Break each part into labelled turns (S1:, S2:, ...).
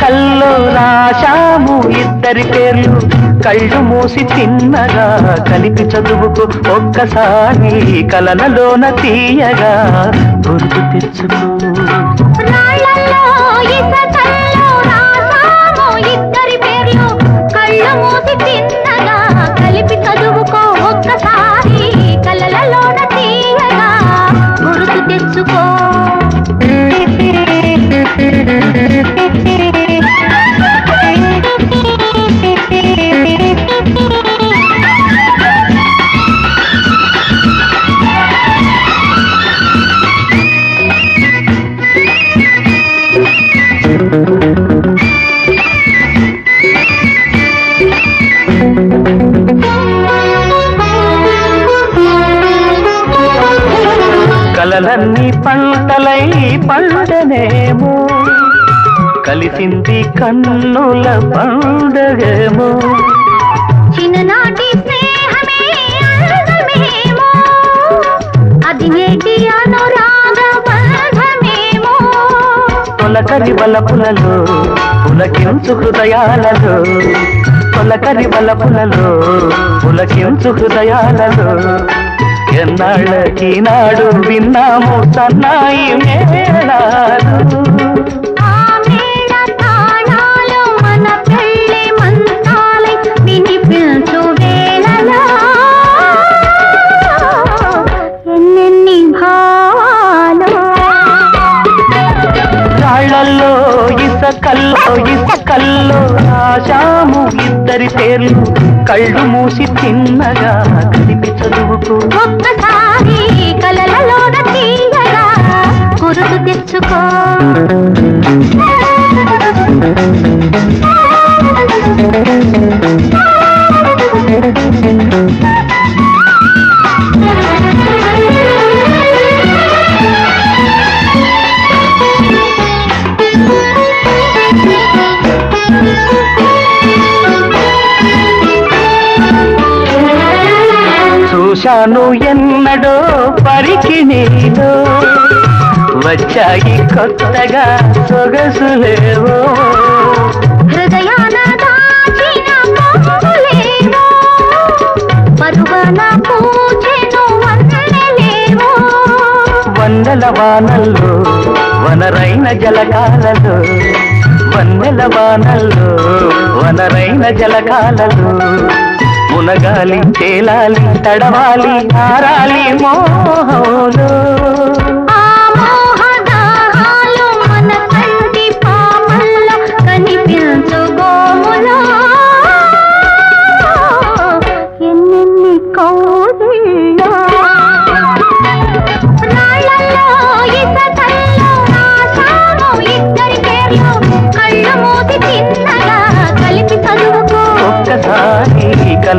S1: కల్లో రాశాము ఇద్దరి పేర్లు కళ్ళు మూసి తిన్నగా కలిపి చదువుకు ఒక్కసారి కలనలోన తీయగా గుర్తు తెచ్చుకో. కలలన్నీ పంటలై పండనేమో. కలిసింది కన్నుల పండగేమో.
S2: చిన్ననాటి
S1: తొలకరి బలపులలో పులకించు హృదయాలలో. తొలకరి బలపులలో పులకించు హృదయాలలో. ఎన్నాళ్ళకి నాడు విన్నాము సన్నాయి మేళాలు. రాళ్ళల్లో ఇసకల్లో ఇసకల్లో రాశాము ఇద్దరి పేర్లు కళ్ళు మూసి తిన్నగా కలిపి చదువుకో.
S2: ఒక్కసారి కలలలోన తీయగా గురుతు తెచ్చుకో.
S1: చూశాను ఎన్నడో పరికి నీలో వచ్చాయి కొత్తగా సొగసులేవో
S2: హృదయాన దాచిన పరువన
S1: వన్నెల వానల్లో వనరైన జలకాలలో వన్నెల వానల్లో వనరైన జలకాలలో మునగాలి తేలాలి తడవాలి ఆరాలి మోహంలో.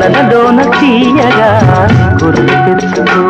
S1: తన డోన తీయగా గుర్తు తెచ్చుకో